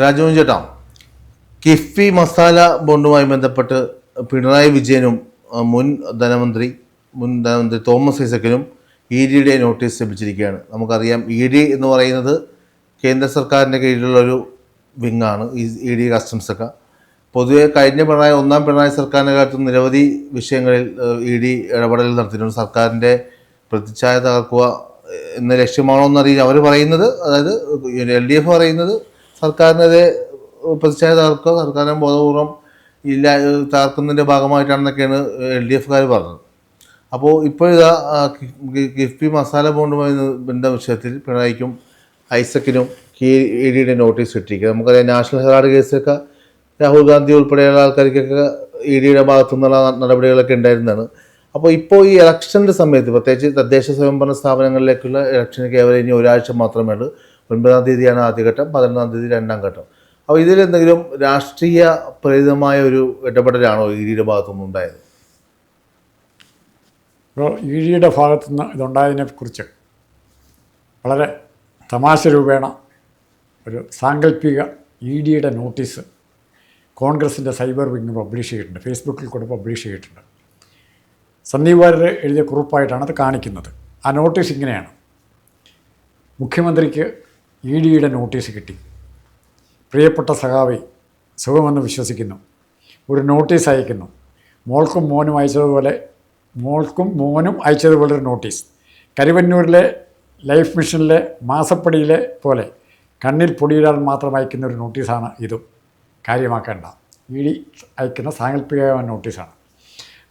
രാജമോഹൻ ചേട്ടാ കിഫ്ബി മസാല ബോണ്ടുമായി ബന്ധപ്പെട്ട് പിണറായി വിജയനും മുൻ ധനമന്ത്രി മുൻ ധനമന്ത്രി തോമസ് ഐസക്കിനും ഇ ഡിയുടെ നോട്ടീസ് ലഭിച്ചിരിക്കുകയാണ്. നമുക്കറിയാം ഇ ഡി എന്ന് പറയുന്നത് കേന്ദ്ര സർക്കാരിന്റെ കീഴിലുള്ള ഒരു വിങ്ങാണ് ഇ ഡി കസ്റ്റംസ് ഒക്കെ. പൊതുവെ കഴിഞ്ഞ പിണറായി ഒന്നാം പിണറായി സർക്കാരിന്റെ കാലത്ത് നിരവധി വിഷയങ്ങളിൽ ഇ ഡി ഇടപെടൽ നടത്തിയിട്ടുണ്ട്. സർക്കാരിന്റെ പ്രതിച്ഛായ തകർക്കുക എന്ന ലക്ഷ്യമാണോ എന്നറിയില്ല. അവർ പറയുന്നത് അതായത് എൽ ഡി എഫ് പറയുന്നത് സർക്കാരിനെതിരെ പ്രതിച്ഛായ തകർക്കുക സർക്കാരിനെ ബോധപൂർവം ഇല്ല തകർക്കുന്നതിന്റെ ഭാഗമായിട്ടാണെന്നൊക്കെയാണ് എൽ ഡി എഫുകാർ പറഞ്ഞത്. അപ്പോൾ ഇപ്പോഴിതാ കി- കി- കിഫ്ബി മസാല ബോണ്ടുമായി ബന്ധ വിഷയത്തിൽ പിണറായിക്കും ഐസക്കിനും ഇ ഡിയുടെ നോട്ടീസ് ഇട്ടിരിക്കുക നമുക്കറിയാം നാഷണൽ ഹെറാഡ് കേസൊക്കെ രാഹുൽ ഗാന്ധി ഉൾപ്പെടെയുള്ള ആൾക്കാർക്കൊക്കെ ഇ ഡിയുടെ ഭാഗത്തു നിന്നുള്ള നടപടികളൊക്കെ ഉണ്ടായിരുന്നതാണ്. അപ്പോൾ ഇപ്പോൾ ഈ ഇലക്ഷന്റെ സമയത്ത് പ്രത്യേകിച്ച് തദ്ദേശ സ്വയംഭരണ സ്ഥാപനങ്ങളിലേക്കുള്ള ഇലക്ഷന് കേവലം ഇനി ഒരാഴ്ച മാത്രമേ ഉള്ളൂ. ഒൻപതാം തീയതിയാണ് ആദ്യഘട്ടം പതിനൊന്നാം തീയതി രണ്ടാം ഘട്ടം. അപ്പോൾ ഇതിലെന്തെങ്കിലും രാഷ്ട്രീയ പ്രേരിതമായ ഒരു ഇടപെടലാണോ ഇ ഡിയുടെ ഭാഗത്തുനിന്ന് ഉണ്ടായത്? ഇപ്പോൾ ഇ ഡിയുടെ ഭാഗത്തുനിന്ന് ഇതുണ്ടായതിനെക്കുറിച്ച് വളരെ തമാശ രൂപേണ ഒരു സാങ്കല്പിക ഇ ഡിയുടെ നോട്ടീസ് കോൺഗ്രസിന്റെ സൈബർ വിങ് പബ്ലിഷ് ചെയ്തിട്ടുണ്ട് ഫേസ്ബുക്കിൽ കൂടെ പബ്ലിഷ് ചെയ്തിട്ടുണ്ട്. സന്ദീപ് വാര്യർ എഴുതിയ കുറിപ്പായിട്ടാണ് അത് കാണിക്കുന്നത്. ആ നോട്ടീസ് ഇങ്ങനെയാണ്. മുഖ്യമന്ത്രിക്ക് ഇ ഡിയുടെ നോട്ടീസ് കിട്ടി. പ്രിയപ്പെട്ട സഖാവി സുഖമെന്ന് വിശ്വസിക്കുന്നു. ഒരു നോട്ടീസ് അയക്കുന്നു. മോൾക്കും മോനും അയച്ചതുപോലെ മോൾക്കും മോനും അയച്ചതുപോലെ ഒരു നോട്ടീസ്. കരുവന്നൂരിലെ ലൈഫ് മിഷനിലെ മാസപ്പടിയിലെ പോലെ കണ്ണിൽ പൊടിയിടാൻ മാത്രം അയക്കുന്ന ഒരു നോട്ടീസാണ് ഇതും. കാര്യമാക്കേണ്ട. ഇ ഡി അയക്കുന്ന സാങ്കല്പികമായ നോട്ടീസാണ്.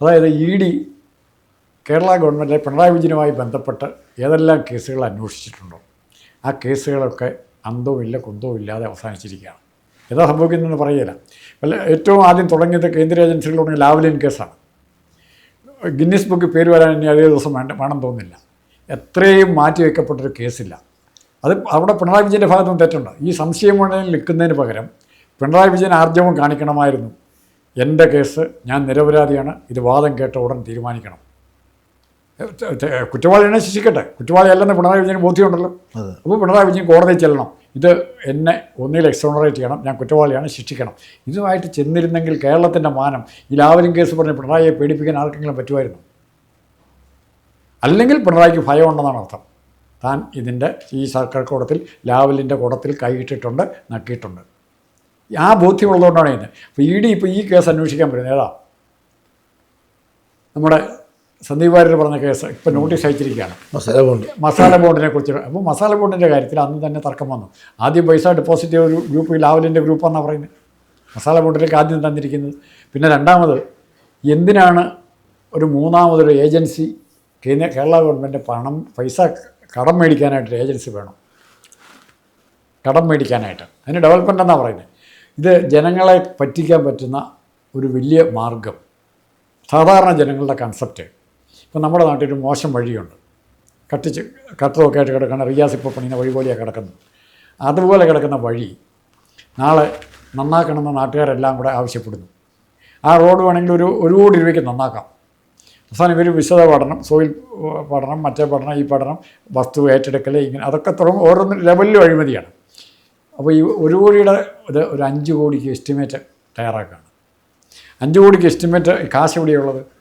അതായത് ഇ ഡി കേരള ഗവൺമെന്റിലെ പിണറായി വിജയനുമായി ബന്ധപ്പെട്ട് ഏതെല്ലാം കേസുകൾ അന്വേഷിച്ചിട്ടുണ്ടോ? ആ കേസുകളൊക്കെ അന്തവും ഇല്ല കുന്തവും ഇല്ലാതെ അവസാനിച്ചിരിക്കുകയാണ്. എന്താ സംഭവിക്കുന്നതെന്ന് പറയുകയില്ല വല്ല ഏറ്റവും ആദ്യം തുടങ്ങിയത് കേന്ദ്ര ഏജൻസികൾ ലാവലിൻ കേസാണ്. ഗിന്നീസ് ബുക്ക് പേര് വരാൻ ഇനി അതേ ദിവസം വേണ്ട വേണം തോന്നുന്നില്ല. എത്രയും മാറ്റി വയ്ക്കപ്പെട്ടൊരു കേസില്ല. അത് അവിടെ പിണറായി വിജയന്റെ ഭാഗത്തും തെറ്റുണ്ട്? ഈ സംശയം മുഴുവൻ നിൽക്കുന്നതിന് പകരം പിണറായി വിജയൻ ആർജവം കാണിക്കണമായിരുന്നു. എന്റെ കേസ് ഞാൻ നിരപരാധിയാണ്. ഇത് വാദം കേട്ട ഉടൻ തീരുമാനിക്കണം. കുറ്റവാളിയാണെ ശിക്ഷിക്കട്ടെ. കുറ്റവാളി അല്ലെന്ന് പിണറായി വിജയന് ബോധ്യമുണ്ടല്ലോ. അപ്പോൾ പിണറായി വിജയൻ കോടതിയിൽ ചെല്ലണം. ഇത് എന്നെ ഒന്നിൽ എക്സോണറേറ്റ് ചെയ്യണം. ഞാൻ കുറ്റവാളിയാണ് ശിക്ഷിക്കണം. ഇതുമായിട്ട് ചെന്നിരുന്നെങ്കിൽ കേരളത്തിന്റെ മാനം ഈ ലാവലിംഗ് കേസ് പറഞ്ഞ് പിണറായിയെ പേടിപ്പിക്കാൻ ആർക്കെങ്കിലും പറ്റുമായിരുന്നു? അല്ലെങ്കിൽ പിണറായിക്ക് ഭയമുണ്ടെന്നാണ് അർത്ഥം. താൻ ഇതിന്റെ ഈ സർക്കാർ കൂടത്തിൽ ലാവലിന്റെ കൂടത്തിൽ കൈയിട്ടിട്ടുണ്ട് നക്കിയിട്ടുണ്ട്. ആ ബോധ്യമുള്ളതുകൊണ്ടാണ് ഇത്. അപ്പോൾ ഇ ഡി ഇപ്പോൾ ഈ കേസ് അന്വേഷിക്കാൻ പറ്റുന്നത് ഏതാ? നമ്മുടെ സന്ദീപ് വാര്യർ പറഞ്ഞ കേസ് ഇപ്പോൾ നോട്ടീസ് അയച്ചിരിക്കുകയാണ്. മസാല ബോണ്ട്. മസാല ബോണ്ടിനെ കുറിച്ച്. അപ്പോൾ മസാല ബോണ്ടിന്റെ കാര്യത്തിൽ അന്ന് തന്നെ തർക്കം വന്നു. ആദ്യം പൈസ ഡെപ്പോസിറ്റ് ചെയ്ത ഒരു ഗ്രൂപ്പ് ലാവലിന്റെ ഗ്രൂപ്പാണെന്നാണ് പറയുന്നത്. മസാല ബോണ്ടിലേക്ക് ആദ്യം തന്നിരിക്കുന്നത്. പിന്നെ രണ്ടാമത് എന്തിനാണ് ഒരു മൂന്നാമതൊരു ഏജൻസി കേന്ദ്ര കേരള ഗവൺമെന്റ് പണം പൈസ കടം മേടിക്കാനായിട്ടൊരു ഏജൻസി വേണം? കടം മേടിക്കാനായിട്ട്. അതിന് ഡെവലപ്മെന്റ് എന്നാണ് പറയുന്നത്? ഇത് ജനങ്ങളെ പറ്റിക്കാൻ പറ്റുന്ന ഒരു വലിയ മാർഗം. സാധാരണ ജനങ്ങളുടെ കൺസെപ്റ്റ് ഇപ്പം നമ്മുടെ നാട്ടിൽ ഒരു മോശം വഴിയുണ്ട്. കട്ടിച്ച് കട്ടറൊക്കെ ആയിട്ട് കിടക്കുന്ന റിയാസ് ഇപ്പോൾ പണിയുന്ന വഴി പോലെയാണ് കിടക്കുന്നത്. അതുപോലെ കിടക്കുന്ന വഴി നാളെ നന്നാക്കണമെന്ന് നാട്ടുകാരെല്ലാം കൂടെ ആവശ്യപ്പെടുന്നു. ആ റോഡ് വേണമെങ്കിൽ ഒരു ഒരു കോടി രൂപയ്ക്ക് നന്നാക്കാം. അവസാനം ഇവർ വിശദ പഠനം സോയിൽ പഠനം മറ്റേ പഠനം ഈ പഠനം വസ്തു ഏറ്റെടുക്കൽ ഇങ്ങനെ അതൊക്കെ തുടങ്ങും. ഓരോന്ന് ലെവലിലും അഴിമതിയാണ്. അപ്പോൾ ഈ ഒരു കോടിയുടെ ഇത് ഒരു അഞ്ച് കോടിക്ക് എസ്റ്റിമേറ്റ് തയ്യാറാക്കുകയാണ്. അഞ്ച് കോടിക്ക് എസ്റ്റിമേറ്റ് കാശ് എവിടെയുള്ളത്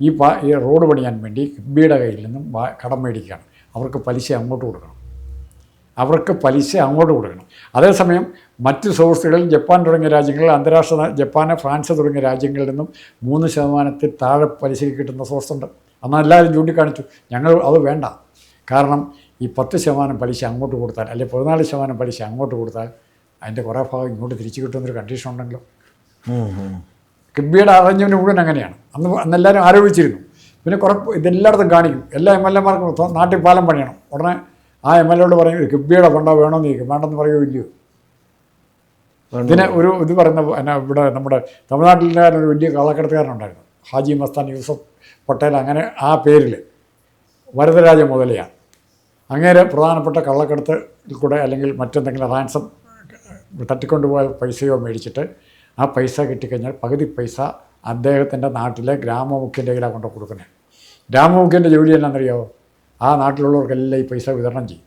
ഈ പാ ഈ റോഡ് പണിയാൻ വേണ്ടി കിബിയുടെ കയ്യിൽ നിന്നും കടം മേടിക്കുകയാണ്. അവർക്ക് പലിശ അങ്ങോട്ട് കൊടുക്കണം. അവർക്ക് പലിശ അങ്ങോട്ട് കൊടുക്കണം. അതേസമയം മറ്റ് സോഴ്സുകളിൽ ജപ്പാൻ തുടങ്ങിയ രാജ്യങ്ങളിൽ അന്താരാഷ്ട്ര ജപ്പാന് ഫ്രാൻസ് തുടങ്ങിയ രാജ്യങ്ങളിൽ നിന്നും മൂന്ന് ശതമാനത്തിൽ താഴെ പലിശ കിട്ടുന്ന സോഴ്സുണ്ട് അന്ന് എല്ലാവരും ചൂണ്ടിക്കാണിച്ചു. ഞങ്ങൾ അത് വേണ്ട. കാരണം ഈ പത്ത് ശതമാനം പലിശ അങ്ങോട്ട് കൊടുത്താൽ അല്ലെങ്കിൽ പതിനാല് ശതമാനം പലിശ അങ്ങോട്ട് കൊടുത്താൽ അതിന്റെ കുറേ ഭാഗം ഇങ്ങോട്ട് തിരിച്ചു കിട്ടുന്നൊരു കണ്ടീഷൻ ഉണ്ടെങ്കിലോ? കിബിയുടെ അറേഞ്ച്മെന്റ് മുഴുവൻ അങ്ങനെയാണ്. അന്ന് അന്ന് എല്ലാവരും ആരോപിച്ചിരുന്നു. പിന്നെ കുറെ ഇതെല്ലായിടത്തും കാണിക്കും. എല്ലാ എം എൽ എമാർക്കും നാട്ടിൽ പാലം പണിയണം. ഉടനെ ആ എം എൽ എയോട് പറയും കിബിയുടെ ഫണ്ടോ വേണമെന്ന് ചോദിക്കും. വേണ്ടെന്ന് പറയുമോ ഇല്ലയോ? പിന്നെ ഒരു ഇത് പറയുന്ന എന്നാ ഇവിടെ നമ്മുടെ തമിഴ്നാട്ടിലെ ഒരു വലിയ കള്ളക്കടത്തുകാരനുണ്ടായിരുന്നു ഹാജി മസ്താൻ യൂസഫ് പട്ടേൽ അങ്ങനെ ആ പേരിൽ വരദരാജ മുതലയാണ്. അങ്ങേരെ പ്രധാനപ്പെട്ട കള്ളക്കടത്തിൽ കൂടെ അല്ലെങ്കിൽ മറ്റെന്തെങ്കിലും റാൻസം തട്ടിക്കൊണ്ടുപോയ പൈസയോ മേടിച്ചിട്ട് ആ പൈസ കിട്ടിക്കഴിഞ്ഞാൽ പകുതി പൈസ അദ്ദേഹത്തിന്റെ നാട്ടിലെ ഗ്രാമമുഖ്യന്റെ കയ്യിലാണ് കൊണ്ട് കൊടുക്കുന്നത്. ഗ്രാമമുഖ്യന്റെ ജോലി എന്നാണെന്നറിയോ? ആ നാട്ടിലുള്ളവർക്കെല്ലാം ഈ പൈസ വിതരണം ചെയ്യും.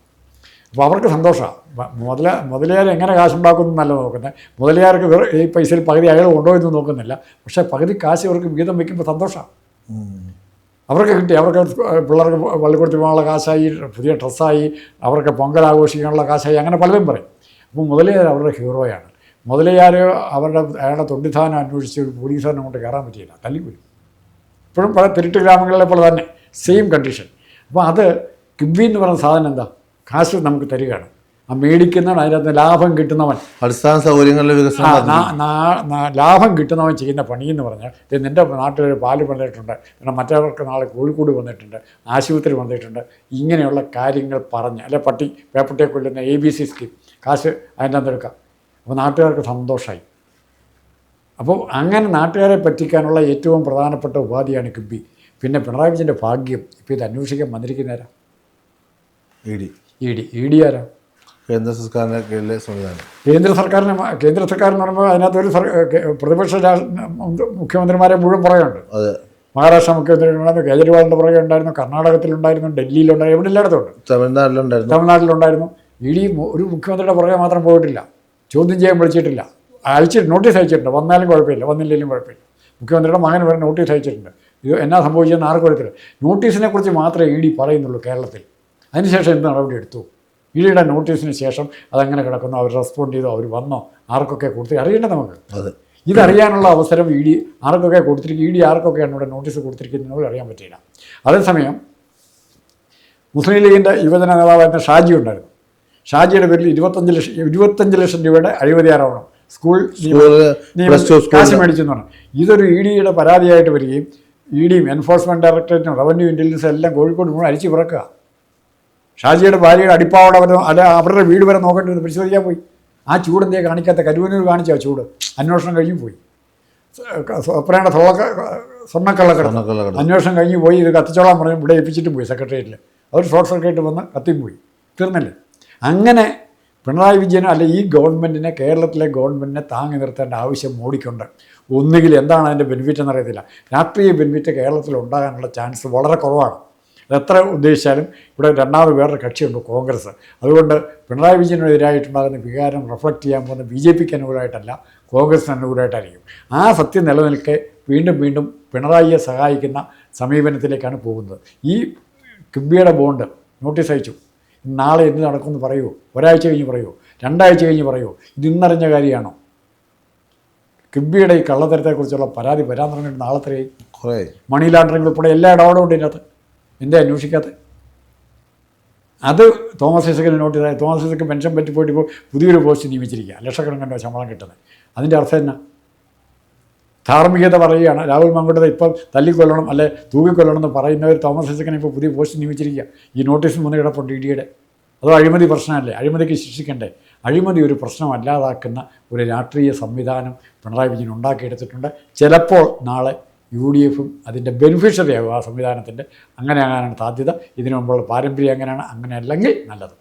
അപ്പോൾ അവർക്ക് സന്തോഷമാണ് മുതല മുതലയാർ എങ്ങനെ കാശുണ്ടാക്കുന്നു എന്നല്ല നോക്കുന്നത്. മുതലയാർക്ക് ഈ പൈസയിൽ പകുതി അയാൾ കൊണ്ടുപോയെന്ന് നോക്കുന്നില്ല. പക്ഷേ പകുതി കാശ് അവർക്ക് വിഹിതം വയ്ക്കുമ്പോൾ സന്തോഷമാണ് അവർക്ക് കിട്ടി. അവർക്ക് പിള്ളേർക്ക് പള്ളിക്കൂടത്തിൽ പോകാനുള്ള കാശായി പുതിയ ഡ്രസ്സായി അവർക്ക് പൊങ്കൽ ആഘോഷിക്കാനുള്ള കാശായി അങ്ങനെ പലതും പറയും. അപ്പോൾ മുതലയാർ അവരുടെ ഹീറോയാണ്. മുതലയാർ അവരുടെ അയാളുടെ തൊണ്ടിധാനം അന്വേഷിച്ച് ഒരു പോലീസുകാരനെ കൊണ്ട് കയറാൻ പറ്റിയില്ല. തല്ലിക്കൊല്ലും. ഇപ്പോഴും പല തിരുട്ട് ഗ്രാമങ്ങളിലെ പോലെ തന്നെ സെയിം കണ്ടീഷൻ അപ്പോൾ അത് കിബി എന്ന് പറയുന്ന സാധനം എന്താ? കാശ് നമുക്ക് തരികയാണ്. ആ മേടിക്കുന്നവൻ അതിനകത്ത് ലാഭം കിട്ടുന്നവൻ. അടിസ്ഥാന സൗകര്യങ്ങളുടെ വികസനം ലാഭം കിട്ടുന്നവൻ ചെയ്യുന്ന പണി എന്ന് പറഞ്ഞാൽ ഇത് നിന്റെ നാട്ടിലൊരു പാൽ വന്നിട്ടുണ്ട് പിന്നെ മറ്റവർക്ക് നാളെ കോഴിക്കോട് വന്നിട്ടുണ്ട് ആശുപത്രി വന്നിട്ടുണ്ട് ഇങ്ങനെയുള്ള കാര്യങ്ങൾ പറഞ്ഞ് അല്ലെ പട്ടി പേപ്പട്ടിയെ കൊല്ലുന്ന എ ബി സി സ്കീം കാശ് അതിന്റെ അകത്ത് എടുക്കാം. അപ്പോൾ നാട്ടുകാർക്ക് സന്തോഷമായി അപ്പോൾ അങ്ങനെ നാട്ടുകാരെ പറ്റിക്കാനുള്ള ഏറ്റവും പ്രധാനപ്പെട്ട ഉപാധിയാണ് കിബി പിന്നെ പിണറായി വിജയന്റെ ഭാഗ്യം ഇപ്പോൾ ഇത് അന്വേഷിക്കാൻ വന്നിരിക്കുന്നവരാ E D. E D. E D ആരാ? കേന്ദ്ര സർക്കാരിന്റെ കീഴിലെ സംവിധാനം. കേന്ദ്ര സർക്കാരിന് കേന്ദ്ര കേന്ദ്ര സർക്കാരെന്ന് പറയുമ്പോൾ അതിനകത്ത് ഒരു പ്രതിപക്ഷ മുഖ്യമന്ത്രിമാരെ മുഴുവൻ പറയുന്നുണ്ട്. അതെ. മഹാരാഷ്ട്ര മുഖ്യമന്ത്രി ഉണ്ടായിരുന്നു കേജ്രിവാളിന്റെ പുറകെ ഉണ്ടായിരുന്നു കർണാടകത്തിലുണ്ടായിരുന്നു ഡൽഹിയിലുണ്ടായിരുന്നു എവിടെ എല്ലായിടത്തും ഉണ്ട്. തമിഴ്നാട്ടിലുണ്ടായിരുന്നു. തമിഴ്നാട്ടിലുണ്ടായിരുന്നു. ഇ ഡി ഒരു മുഖ്യമന്ത്രിയുടെ പുറകെ മാത്രം പോയിട്ടില്ല. ചോദ്യം ചെയ്യാൻ വിളിച്ചിട്ടില്ല. അയച്ചിട്ട് നോട്ടീസ് അയച്ചിട്ടുണ്ട്. വന്നാലും കുഴപ്പമില്ല. വന്നില്ലെങ്കിലും കുഴപ്പമില്ല. മുഖ്യമന്ത്രിയുടെ മകൻ വരെ നോട്ടീസ് അയച്ചിട്ടുണ്ട്. ഇത് എന്നാ സംഭവിച്ചതെന്ന് ആർക്കും അറിയത്തില്ല. നോട്ടീസിനെ കുറിച്ച് മാത്രമേ ഇ ഡി പറയുന്നുള്ളൂ കേരളത്തിൽ. അതിനുശേഷം എന്ത് നടപടി എടുത്തു? ഇ ഡിയുടെ നോട്ടീസിന് ശേഷം അതങ്ങനെ കിടക്കുന്നു. അവർ റെസ്പോണ്ട് ചെയ്തോ? അവർ വന്നോ? ആർക്കൊക്കെ കൊടുത്തു അറിയണ്ടേ നമുക്ക്? അത്. ഇതറിയാനുള്ള അവസരം ഇ ഡി ആർക്കൊക്കെ കൊടുത്തിരിക്കും ഇ ഡി ആർക്കൊക്കെയാണ് ഇവിടെ നോട്ടീസ് കൊടുത്തിരിക്കുന്നത് അറിയാൻ പറ്റില്ല അതേസമയം മുസ്ലിം ലീഗിന്റെ യുവജന നേതാവായിരുന്ന ഷാജി ഉണ്ടായിരുന്നു. ഷാജിയുടെ പേരിൽ ഇരുപത്തഞ്ച് ലക്ഷം ഇരുപത്തഞ്ച് ലക്ഷം രൂപയുടെ അഴിമതി ആരോപണം. സ്കൂൾ കാശ് മേടിച്ചെന്ന് പറഞ്ഞു. ഇതൊരു ഇ ഡിയുടെ പരാതിയായിട്ട് വരികയും ഇ ഡിയും എൻഫോഴ്സ്മെന്റ് ഡയറക്ടറേറ്റും റവന്യൂ ഇന്റലിജൻസും എല്ലാം കോഴിക്കോട് മുഴുവൻ അരിച്ചു പിറക്കുക. ഷാജിയുടെ ഭാര്യയുടെ അടിപ്പാവോടെ വരെ അല്ല അവരുടെ വീട് വരെ നോക്കേണ്ടി വന്ന്. പരിശോധിക്കാൻ പോയി. ആ ചൂട് എന്തേ കാണിക്കാത്ത? കരുവനൂർ കാണിച്ച ആ ചൂട്. അന്വേഷണം കഴിഞ്ഞു പോയി. സ്വപ്നയുടെ സ്വർണ സ്വർണക്കള്ളക്കടത്ത്. സ്വർണക്കള്ളക്കടത്ത്. അന്വേഷണം കഴിഞ്ഞ് പോയി. ഇത് കത്തിച്ചോളാൻ പറഞ്ഞു. ഇവിടെ ഏൽപ്പിച്ചിട്ട് പോയി സെക്രട്ടേറിയറ്റിൽ അവർ ഷോർട്ട് സർക്യൂട്ട് വന്ന് കത്തിയും പോയി. തീർന്നില്ലേ? അങ്ങനെ പിണറായി വിജയനോ അല്ലെ ഈ ഗവൺമെന്റിനെ കേരളത്തിലെ ഗവൺമെന്റിനെ താങ്ങി നിർത്തേണ്ട ആവശ്യം മോഡിക്കുണ്ട് ഒന്നുകിൽ എന്താണ് അതിന്റെ ബെനിഫിറ്റ് എന്നറിയത്തില്ല രാഷ്ട്രീയ ബെനിഫിറ്റ് കേരളത്തിൽ ഉണ്ടാകാനുള്ള ചാൻസ് വളരെ കുറവാണ്. എത്ര ഉദ്ദേശിച്ചാലും ഇവിടെ രണ്ടാമത് വേറൊരു കക്ഷിയുണ്ട് കോൺഗ്രസ്. അതുകൊണ്ട് പിണറായി വിജയനെതിരായിട്ടുണ്ടാകുന്ന വികാരം റിഫ്ലക്റ്റ് ചെയ്യാൻ പോകുന്ന ബി ജെ പിക്ക് അനുകൂലമായിട്ടല്ല കോൺഗ്രസിന് അനുകൂലമായിട്ടായിരിക്കും. ആ സത്യം നിലനിൽക്കെ വീണ്ടും വീണ്ടും പിണറായിയെ സഹായിക്കുന്ന സമീപനത്തിലേക്കാണ് പോകുന്നത്. ഈ കിബിയുടെ ബോണ്ട് നോട്ടീസ് അയച്ചു. നാളെ എന്ത് നടക്കുമെന്ന് പറയുമോ ഒരാഴ്ച കഴിഞ്ഞ് പറയുമോ രണ്ടാഴ്ച കഴിഞ്ഞ് പറയുമോ ഇത് ഇന്നറിഞ്ഞ കാര്യമാണോ? കിബിയുടെ ഈ കള്ളത്തരത്തെക്കുറിച്ചുള്ള പരാതി വരാൻ തുടങ്ങിയിട്ട് നാളെ തരെയായി കുറേ. മണി ലാൻഡറിംഗ് ഉൾപ്പെടെ എല്ലാ ഇടപാടും ഉണ്ട് ഇതിനകത്ത്. എന്തേ അന്വേഷിക്കാത്ത? അത് തോമസ് ഐസക്കിന് നോട്ടീസ് ആയി തോമസ് ഐസക്ക് പെൻഷൻ പറ്റി പോയിട്ട് ഇപ്പോൾ പുതിയൊരു പോസ്റ്റ് നിയമിച്ചിരിക്കുക ലക്ഷക്കണക്കിന്റെ ശമ്പളം കിട്ടുന്നത്. അതിന്റെ അർത്ഥം എന്നാ? ധാർമ്മികത പറയുകയാണ്. രാഹുൽ മങ്കുട്ടത്തെ ഇപ്പം തല്ലിക്കൊല്ലണം അല്ലെ തൂക്കിക്കൊല്ലണം എന്ന് പറയുന്നവർ തോമസ് ഐസക്കിനെ ഇപ്പോൾ പുതിയ പോസ്റ്റ് നിയമിച്ചിരിക്കുക ഈ നോട്ടീസ് മുന്നേ കിടപ്പുണ്ട് ഇ ഡിയുടെ. അത് അഴിമതി പ്രശ്നമല്ലേ? അഴിമതിക്ക് ശിക്ഷിക്കണ്ടേ? അഴിമതി ഒരു പ്രശ്നമല്ലാതാക്കുന്ന ഒരു രാഷ്ട്രീയ സംവിധാനം പിണറായി വിജയൻ ഉണ്ടാക്കിയെടുത്തിട്ടുണ്ട്. ചിലപ്പോൾ നാളെ യു ഡി എഫും അതിന്റെ ബെനിഫിഷ്യറി ആകും ആ സംവിധാനത്തിന്റെ. അങ്ങനെ ആകാനാണ് സാധ്യത. ഇതിനു മുമ്പുള്ള പാരമ്പര്യം അങ്ങനെയാണ്. അങ്ങനെ അല്ലെങ്കിൽ നല്ലത്.